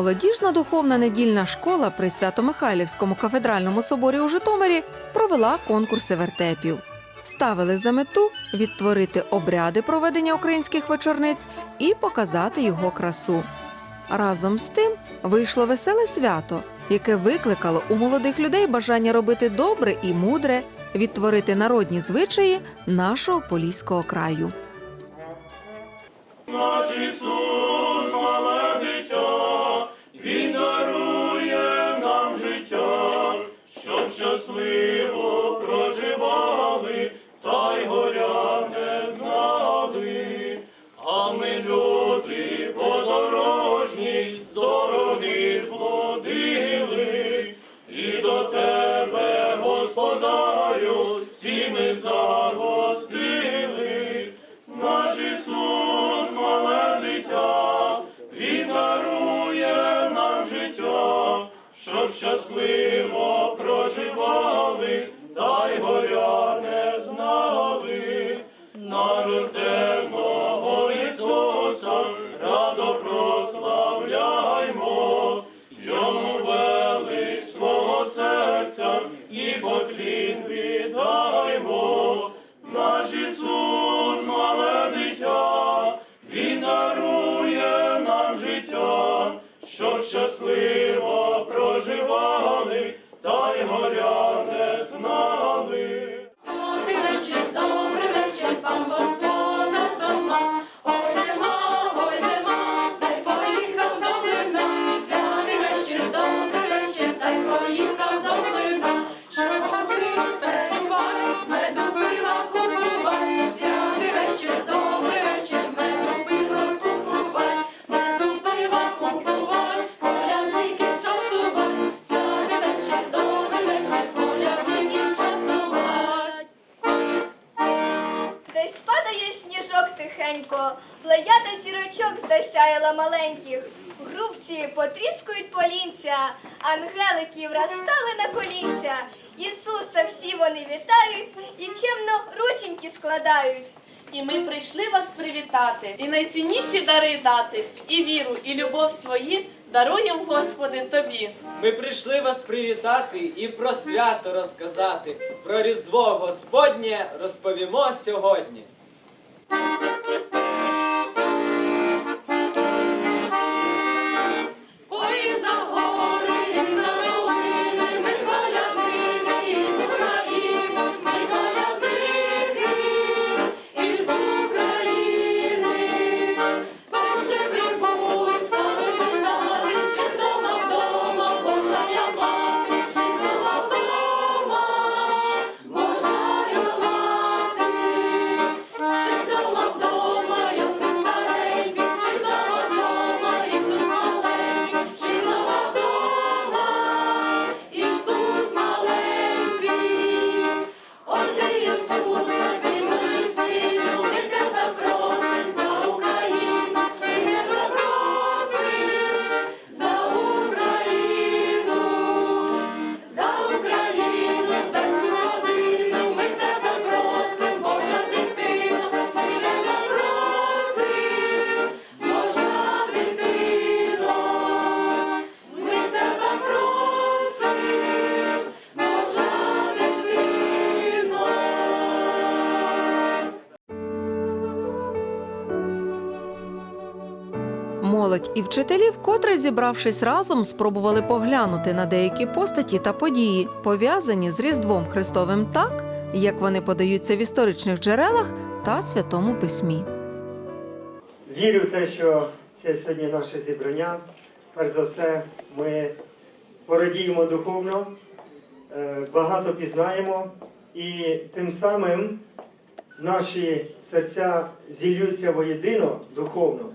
Молодіжна духовна недільна школа при Свято-Михайлівському кафедральному соборі у Житомирі провела конкурси вертепів. Ставили за мету відтворити обряди проведення українських вечорниць і показати його красу. Разом з тим вийшло веселе свято, яке викликало у молодих людей бажання робити добре і мудре, відтворити народні звичаї нашого поліського краю. Наш щасливо проживали, та й горя не знали. А ми люди подорожні, з дороги зблудили, і до тебе, Господарю, всі ми загостили. Наш Ісус, мале дитя, Він нам життя, щоб щасливо проживали, та й горя не знали. Нарожденого Ісуса радо прославляймо, Йому велич свого серця і поклін віддаймо. Наш Ісус, мале дитя, Він дарує нам життя, щоб щасливо проживали, та й горя не знали. Добрий вечір, добрий вечір, пан господар маленьких. Грубці потріскують полінця, ангеликів розстали на колінця. Ісуса всі вони вітають і чемно рученьки складають. І ми прийшли вас привітати, і найцінніші дари дати, і віру, і любов свої даруєм, Господи, тобі. Ми прийшли вас привітати і про свято розказати. Про Різдво Господнє розповімо сьогодні. Молодь і вчителі, вкотре зібравшись разом, спробували поглянути на деякі постаті та події, пов'язані з Різдвом Христовим так, як вони подаються в історичних джерелах та Святому Письмі. Вірю в те, що це сьогодні наше зібрання. Перш за все, ми порадіємо духовно, е, багато пізнаємо, і тим самим наші серця зіллються воєдино духовно,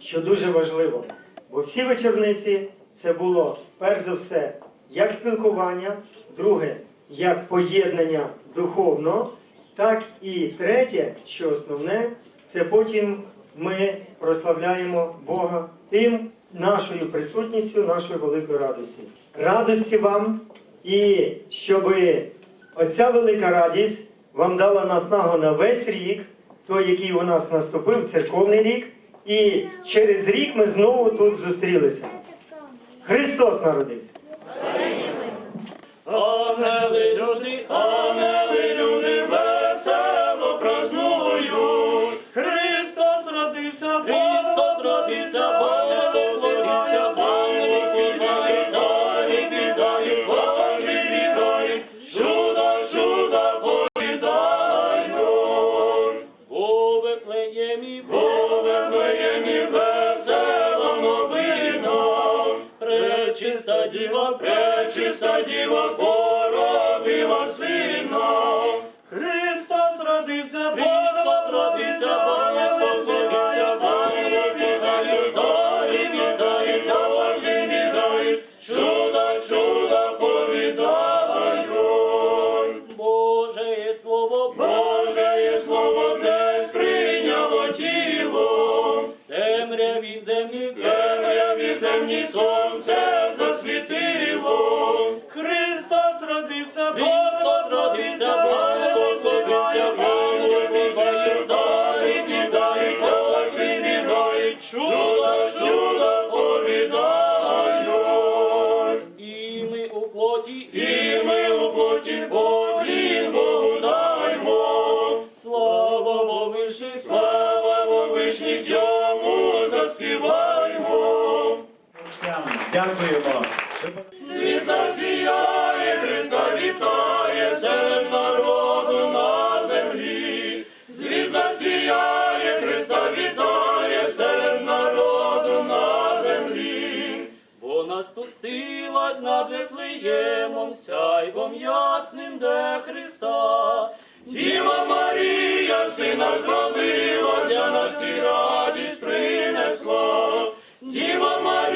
що дуже важливо. Бо всі вечорниці це було перш за все як спілкування, друге, як поєднання духовно, так і третє, що основне, це потім ми прославляємо Бога тим нашою присутністю, нашою великою радості. Радості вам і щоб оця велика радість вам дала наснагу на весь рік, той, який у нас наступив, церковний рік, і через рік ми знову тут зустрілися. Христос народився. Ангели, люди, діва, пречиста діва темряві землі сонце засвітило. Христос родився, Христос родився, Христос родився, Дякуємо. Звізда сіяє, Христа вітає, серед народу на землі. Звізда сіяє, Христа вітає, серед народу на землі. Вона спустилась над Вифлеємом, сяйвом ясним де Христа. Діва Марія, сина зродила, для нас і радість принесла. Діва Марія,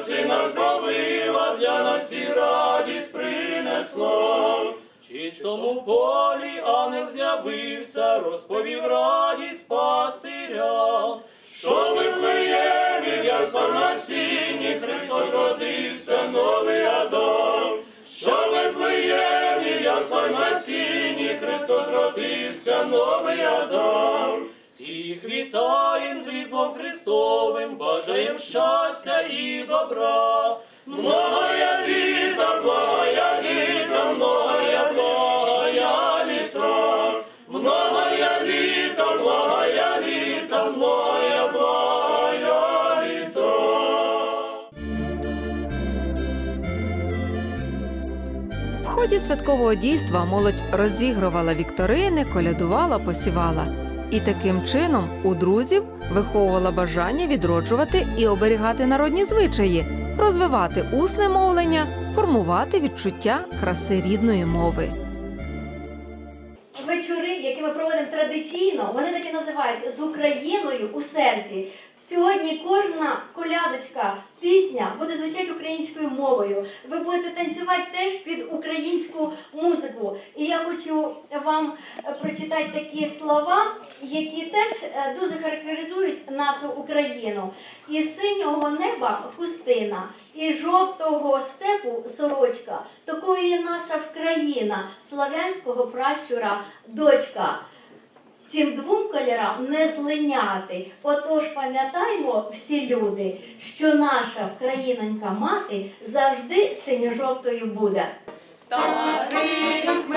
сина зробила, для нас і радість принесла. В чистому полі ангел з'явився, розповів радість пастиря. Що в Вифлеємі в на сіні Христос родився, новий Адам. Що в Вифлеємі в на сіні Христос родився, новий Адам. Всіх вітаєм з Христовим, бажаєм щастя і добра. Многая літа, многая літа, многая, многая літа. Многая літа, многая літа, многая, многая літа. В ході святкового дійства молодь розігрувала вікторини, колядувала, посівала. І таким чином у друзів виховувала бажання відроджувати і оберігати народні звичаї, розвивати усне мовлення, формувати відчуття краси рідної мови. Ми проводимо традиційно, вони так і називаються з Україною у серці. Сьогодні кожна колядочка, пісня буде звучати українською мовою. Ви будете танцювати теж під українську музику. І я хочу вам прочитати такі слова, які теж е, дуже характеризують нашу Україну. Із синього неба хустина, і жовтого степу сорочка. Такою є наша Вкраїна, славянського пращура, дочка. Цим двом кольорам не злиняти. Отож пам'ятаймо всі люди, що наша вкраїнонька мати завжди синьо-жовтою буде. Старий рік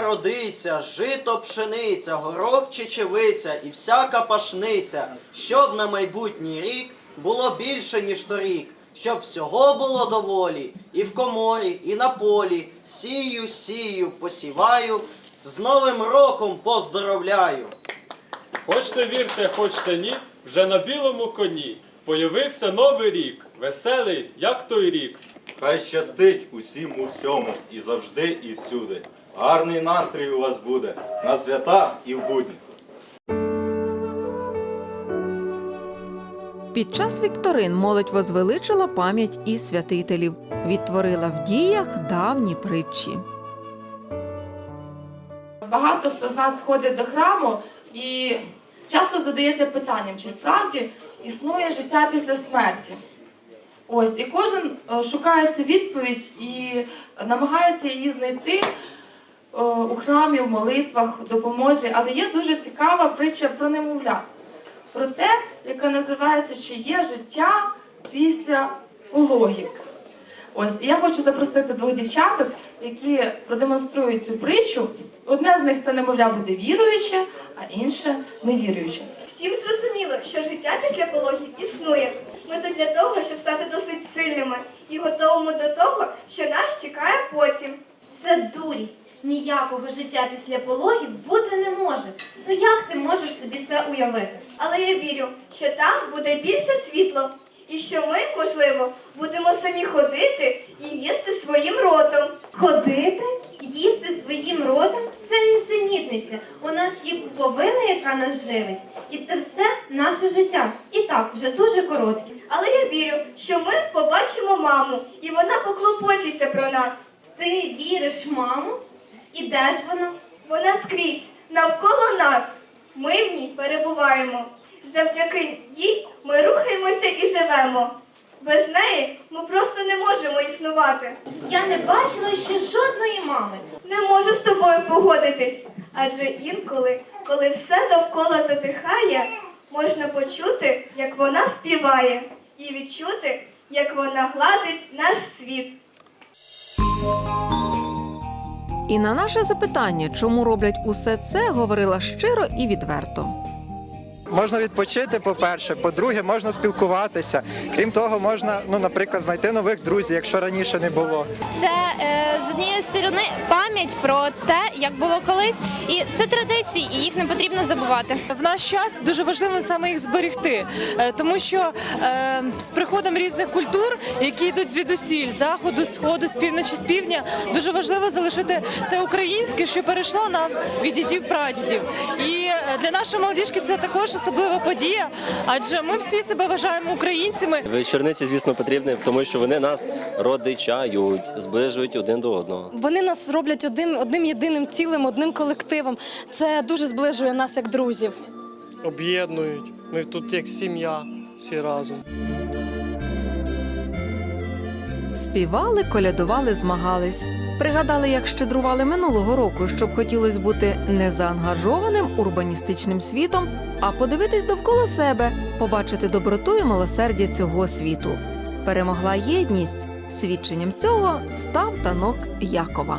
родися, жито пшениця, горох чечевиця і всяка пашниця, щоб на майбутній рік було більше, ніж торік, щоб всього було доволі, і в коморі, і на полі. Сію, сію, посіваю, з Новим роком поздоровляю. Хочете вірте, хочете ні, вже на білому коні. Появився новий рік, веселий, як той рік. Хай щастить усім у всьому, і завжди, і всюди. Гарний настрій у вас буде на свята і в будні. Під час вікторин молодь возвеличила пам'ять і святителів, відтворила в діях давні притчі. Багато хто з нас ходить до храму і часто задається питанням, чи справді існує життя після смерті. Ось, і кожен е, шукає цю відповідь і намагається її знайти у храмі, в молитвах, в допомозі. Але є дуже цікава притча про немовлят, про те, яка називається, що є життя після пологів. Ось, і я хочу запросити двох дівчаток, які продемонструють цю притчу. Одне з них це немовля буде віруюче, а інше невіруюче. Всім зрозуміло, що життя після пологів існує. Ми тут для того, щоб стати досить сильними і готовими до того, що нас чекає потім. Це дурість. Ніякого життя після пологів бути не може. Ну як ти можеш собі це уявити? Але я вірю, що там буде більше світло, і що ми, можливо, будемо самі ходити і їсти своїм ротом. Ходити, їсти своїм ротом це нісенітниця. У нас є пуповина, яка нас живить. І це все наше життя. І так, вже дуже коротке. Але я вірю, що ми побачимо маму, і вона поклопочеться про нас. Ти віриш, маму? І де ж вона? Вона скрізь, навколо нас. Ми в ній перебуваємо. Завдяки їй ми рухаємося і живемо. Без неї ми просто не можемо існувати. Я не бачила ще жодної мами. Не можу з тобою погодитись. Адже інколи, коли все довкола затихає, можна почути, як вона співає, і відчути, як вона гладить наш світ. І на наше запитання, чому роблять усе це, говорила щиро і відверто. Можна відпочити, по-перше. По-друге, можна спілкуватися. Крім того, можна, ну, наприклад, знайти нових друзів, якщо раніше не було. Це е, з однієї сторони пам'ять про те, як було колись, і це традиції, і їх не потрібно забувати. В наш час дуже важливо саме їх зберегти, е, тому що е, з приходом різних культур, які йдуть звідусіль, заходу, сходу, з півночі, з півдня, дуже важливо залишити те українське, що перейшло нам від дідів прадідів. І е, для нашої молодіжки це також особлива подія, адже ми всі себе вважаємо українцями. Вечорниці, звісно, потрібні, тому що вони нас родичають, зближують один до одного. Вони нас роблять одним, одним єдиним цілим, одним колективом. Це дуже зближує нас як друзів. Об'єднують. Ми тут як сім'я, всі разом. Співали, колядували, змагались. Пригадали, як щедрували минулого року, щоб хотілося бути не заангажованим урбаністичним світом, а подивитись довкола себе, побачити доброту і милосердя цього світу. Перемогла єдність. Свідченням цього став танок Якова.